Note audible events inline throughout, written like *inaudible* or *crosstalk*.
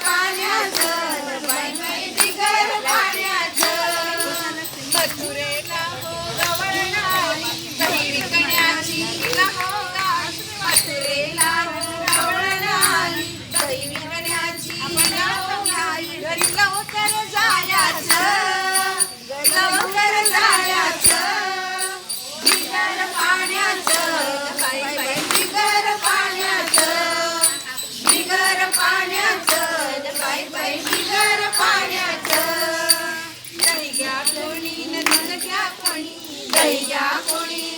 大 *laughs* 家 ಕೈಯ ಕುಣಿ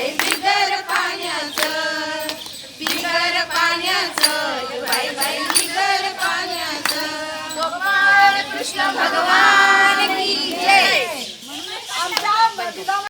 आहे बिगर पाण्याचं बिगर पाण्याचं. बाई बाई कृष्ण भगवान की